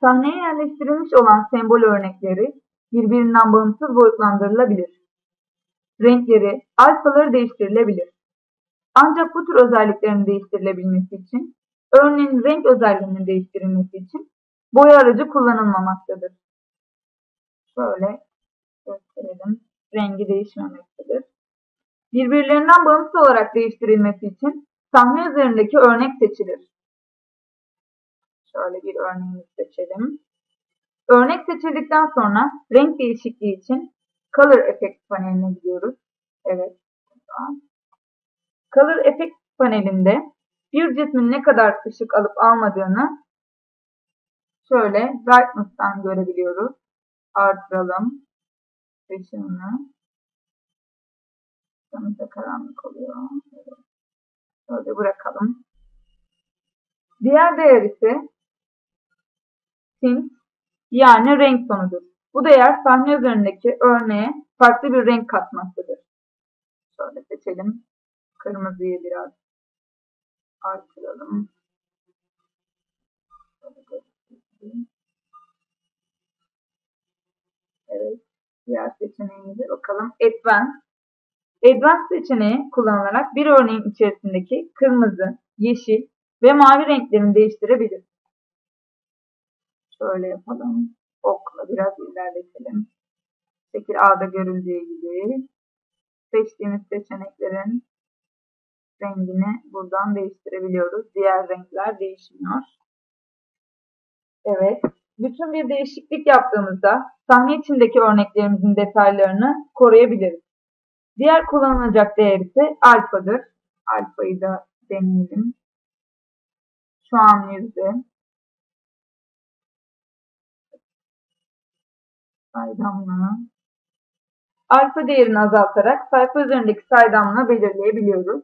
Sahneye yerleştirilmiş olan sembol örnekleri birbirinden bağımsız boyutlandırılabilir. Renkleri, alfaları değiştirilebilir. Ancak bu tür özelliklerin değiştirilebilmesi için, örneğin renk özelliğinin değiştirilmesi için boya aracı kullanılmamaktadır. Şöyle gösterelim. Rengi değişmemektedir. Birbirlerinden bağımsız olarak değiştirilmesi için sahne üzerindeki örnek seçilir. Şöyle bir örneğini seçelim. Örnek seçildikten sonra renk değişikliği için Color Effect paneline gidiyoruz. Evet. Color Effect panelinde bir cismin ne kadar ışık alıp almadığını şöyle Brightness'tan görebiliyoruz. Artıralım. Işığını. Yanımızda karanlık oluyor. Evet. Böyle bırakalım. Diğer değer ise tint yani renk tonudur. Bu değer sahne üzerindeki örneğe farklı bir renk katmaktadır. Şöyle seçelim. Kırmızıyı biraz artıralım. Evet. Diğer seçeneğimize bakalım. Advanced. Advanced seçeneği kullanılarak bir örneğin içerisindeki kırmızı, yeşil ve mavi renklerini değiştirebilir. Şöyle yapalım. Okla biraz ilerletelim. Şekil A'da görüldüğü gibi seçtiğimiz seçeneklerin rengini buradan değiştirebiliyoruz. Diğer renkler değişmiyor. Evet. Bütün bir değişiklik yaptığımızda sahne içindeki örneklerimizin detaylarını koruyabiliriz. Diğer kullanılacak değer ise alfadır. Alfayı da deneyelim. Şu an yüzde. Saydamlığı. Alfa değerini azaltarak sayfa üzerindeki saydamlığı belirleyebiliyoruz.